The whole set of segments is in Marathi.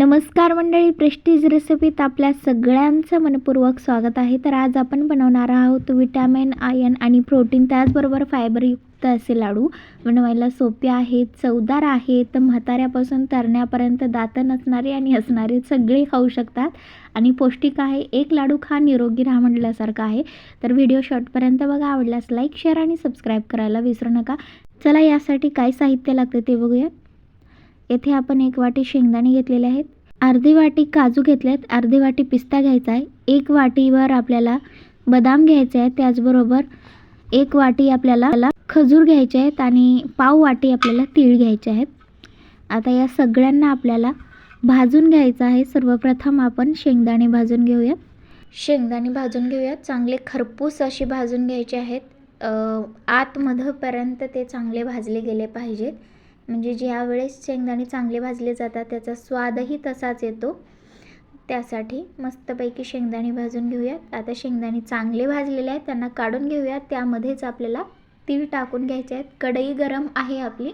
नमस्कार मंडळी प्रेस्टीज रेसिपीत आपल्या सगळ्यांचं मनपूर्वक स्वागत आहे. तर आज आपण बनवणार आहोत विटॅमिन आयन आणि प्रोटीन त्याचबरोबर फायबरयुक्त असे लाडू. बनवायला सोपे आहेत चवदार आहेत म्हाताऱ्यापासून तरण्यापर्यंत दातं नसणारे आणि असणारे सगळे खाऊ शकतात. आणि पौष्टिक आहे एक लाडू खा निरोगी राहा म्हटल्यासारखं आहे. तर व्हिडिओ शॉर्टपर्यंत बघा आवडल्यास लाईक शेअर आणि सबस्क्राईब करायला विसरू नका. चला यासाठी काय साहित्य लागतं ते बघूया येथे आपण एक वाटी शेंगदाणे घेतलेले आहेत. अर्धी वाटी काजू घेतले आहेत अर्धी वाटी पिस्ता घ्यायचा आहे. एक वाटीवर आपल्याला बदाम घ्यायचे आहेत. त्याचबरोबर एक वाटी आपल्याला खजूर घ्यायचे आहेत आणि पाव वाटी आपल्याला तीळ घ्यायचे आहेत. आता या सगळ्यांना आपल्याला भाजून घ्यायचं आहे. सर्वप्रथम आपण शेंगदाणे भाजून घेऊयात शेंगदाणे भाजून घेऊयात. चांगले खरपूस असे भाजून घ्यायचे आहेत. आतमधपर्यंत ते चांगले भाजले गेले पाहिजेत. म्हणजे ज्या वेळेस शेंगदाणे चांगले भाजले जातात त्याचा स्वादही तसाच येतो. त्यासाठी मस्तपैकी शेंगदाणे भाजून घेऊयात. आता शेंगदाणे चांगले भाजलेले आहेत त्यांना काढून घेऊयात. त्यामध्येच आपल्याला तीळ टाकून घ्यायचे आहेत. कढई गरम आहे आपली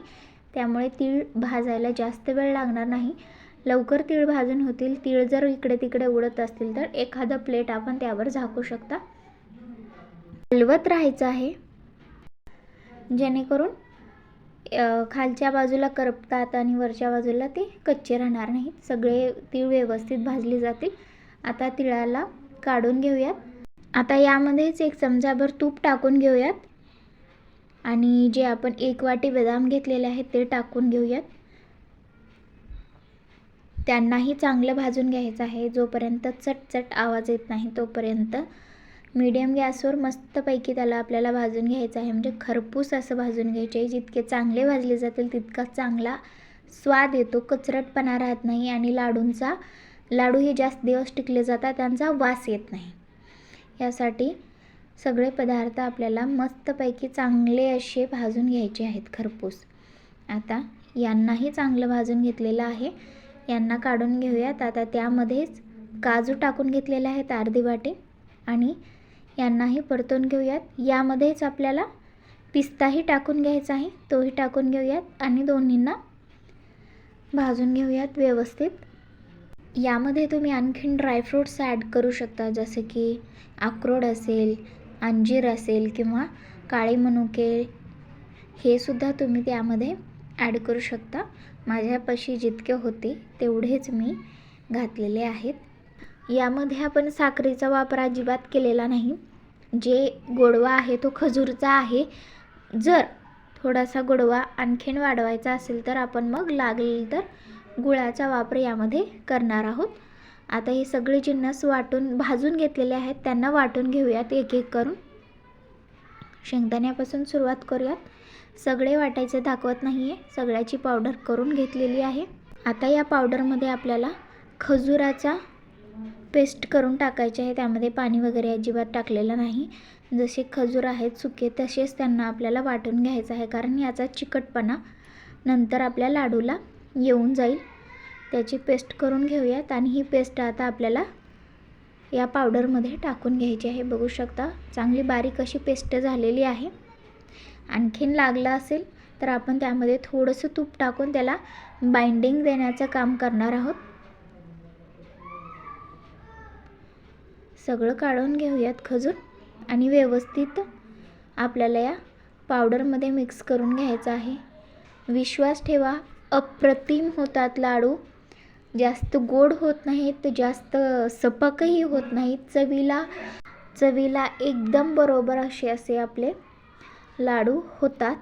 त्यामुळे तीळ भाजायला जास्त वेळ लागणार नाही. लवकर तीळ भाजून होतील. तीळ जर इकडे तिकडे उडत असतील तर एखादं प्लेट आपण त्यावर झाकू शकता. हलवत राहायचं आहे. जेणेकरून खालच्या बाजूला करपतात आणि वरच्या बाजूला ते कच्चे राहणार नाहीत. सगळे तीळ व्यवस्थित भाजले जातील. आता तिळाला काढून घेऊयात. आता यामध्येच एक चमचाभर तूप टाकून घेऊयात. आणि जे आपण एक वाटी बदाम घेतलेले आहेत ते टाकून घेऊयात. त्यांनाही चांगलं भाजून घ्यायचं आहे. जोपर्यंत चटचट आवाज येत नाही तोपर्यंत मीडियम गॅसवर मस्तपैकी त्याला आपल्याला भाजून घ्यायचं आहे. म्हणजे खरपूस असं भाजून घ्यायचे. आहे जितके चांगले भाजले जातील तितका चांगला स्वाद येतो. कचरटपणा राहत नाही आणि लाडूंचा लाडू हे जास्त दिवस टिकले जातात त्यांचा वास येत नाही. यासाठी सगळे पदार्थ आपल्याला मस्तपैकी चांगले असे भाजून घ्यायचे आहेत खरपूस. आता यांनाही चांगलं भाजून घेतलेलं आहे. यांना काढून घेऊयात. आता त्यामध्येच काजू टाकून घेतलेले आहेत अर्धी वाटी आणि यांनाही परतून घेऊयात. यामध्येच आपल्याला पिस्ताही टाकून घ्यायचा आहे. तोही टाकून घेऊयात आणि दोन्हींना भाजून घेऊयात व्यवस्थित. यामध्ये तुम्ही आणखीन ड्रायफ्रूट्स ॲड करू शकता. जसे की अक्रोड असेल अंजीर असेल किंवा काळे मनुके हे सुद्धा तुम्ही त्यामध्ये ॲड करू शकता. माझ्यापाशी जितके होते तेवढेच मी घातलेले आहेत. यामध्ये आपण साखरेचा वापर अजिबात केलेला नाही. जे गोडवा आहे तो खजूरचा आहे. जर थोडासा गोडवा आणखीन वाढवायचा असेल तर आपण मग लागेल तर गुळाचा वापर यामध्ये करणार आहोत. आता हे सगळे जिन्नस वाटून भाजून घेतलेले आहेत. त्यांना वाटून घेऊयात एक एक करून. शेंगदाण्यापासून सुरुवात करूयात. सगळे वाटायचे दाखवत नाही आहे सगळ्याची पावडर करून घेतलेली आहे. आता या पावडरमध्ये आपल्याला खजुराचा पेस्ट करून टाकायचे आहे. त्यामध्ये पाणी वगैरे अजिबात टाकलेलं नाही. जसे खजूर आहेत सुके तसेच त्यांना आपल्याला वाटून घ्यायचं आहे. कारण याचा चिकटपणा नंतर आपल्या लाडूला येऊन जाईल. त्याची पेस्ट करून घेऊयात आणि ही पेस्ट आता आपल्याला या पावडरमध्ये टाकून घ्यायची आहे. बघू शकता चांगली बारीक अशी पेस्ट झालेली आहे. आणखीन लागलं असेल तर आपण त्यामध्ये थोडंसं तूप टाकून त्याला बाइंडिंग देण्याचं काम करणार आहोत. सगळं काढून घेऊयात खजूर आणि व्यवस्थित आपल्याला या पावडरमध्ये मिक्स करून घ्यायचं आहे. विश्वास ठेवा अप्रतिम होतात लाडू. जास्त गोड होत नाहीत जास्त सपकही होत नाहीत. चवीला चवीला एकदम बरोबर असे असे आपले लाडू होतात.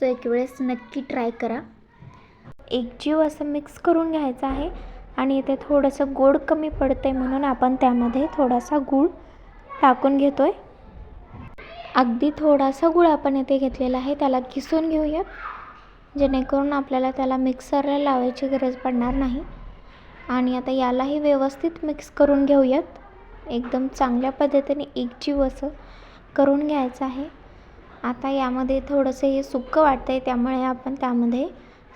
सो एक वेळेस नक्की ट्राय करा. एक जीव असं मिक्स करून घ्यायचं आहे. आणि इथे थोडंसं गोड कमी पडतं आहे म्हणून आपण त्यामध्ये थोडासा गूळ टाकून घेतो आहे अगदी थोडासा गूळ आपण इथे घेतलेला आहे त्याला किसून घेऊयात जेणेकरून आपल्याला त्याला मिक्सरला लावायची गरज पडणार नाही. आणि आता यालाही व्यवस्थित मिक्स करून घेऊयात. एकदम चांगल्या पद्धतीने एकजीव असं करून घ्यायचं आहे. आता यामध्ये थोडंसं हे सुक्कं वाटतं आहे त्यामुळे आपण त्यामध्ये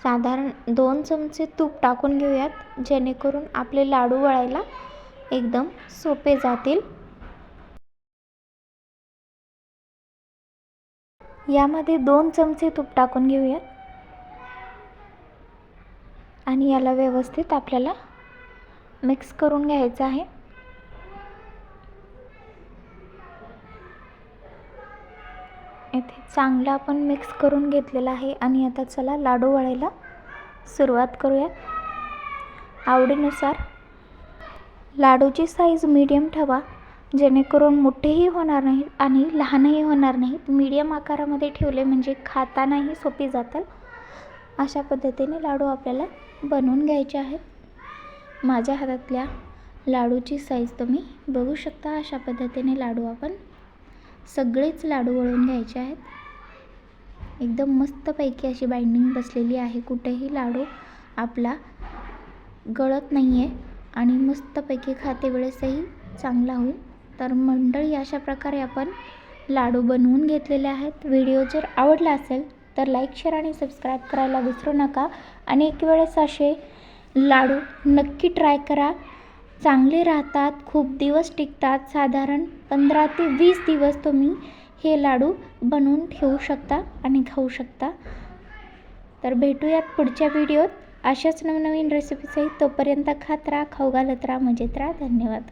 साधारण दोन चमचे तूप टाकून घेऊयात जेणेकरून आपले लाडू वळायला एकदम सोपे जातील. यामध्ये दोन चमचे तूप टाकून घेऊयात. आणि याला व्यवस्थित आपल्याला मिक्स करून घ्यायचं आहे. ते चांगलं आपण मिक्स करून घेतलेलं आहे. आणि आता चला लाडू वळायला सुरुवात करूया. आवडीनुसार लाडूची साईज मीडियम ठेवा. जेणेकरून मोठेही होणार नाहीत आणि लहानही होणार नाहीत. मीडियम आकारामध्ये ठेवले म्हणजे खातानाही सोपी जातात अशा पद्धतीने लाडू आपल्याला बनवून घ्यायचे आहेत. माझ्या हातातल्या लाडूची साईज तुम्ही बघू शकता. अशा पद्धतीने लाडू आपण सगळेच लाडू वळून घ्यायचे आहेत. एकदम मस्तपैकी अशी बाइंडिंग बसलेली आहे. कुठेही लाडू आपला गळत नाही आहे आणि मस्तपैकी खाते वेळेसही चांगला होईल. तर मंडळी अशा प्रकारे आपण लाडू बनवून घेतलेले आहेत. व्हिडिओ जर आवडला असेल तर लाईक शेअर आणि सबस्क्राईब करायला विसरू नका. आणि एक वेळेस असे लाडू नक्की ट्राय करा. चांगले राहतात खूप दिवस टिकतात साधारण पंधरा ते वीस दिवस तुम्ही हे लाडू बनवून ठेवू शकता आणि खाऊ शकता. तर भेटूयात पुढच्या व्हिडिओत. अशाच नवनवीन रेसिपीसहित तोपर्यंत खात राहा खाऊ घालत राहा मजेत राहा. धन्यवाद.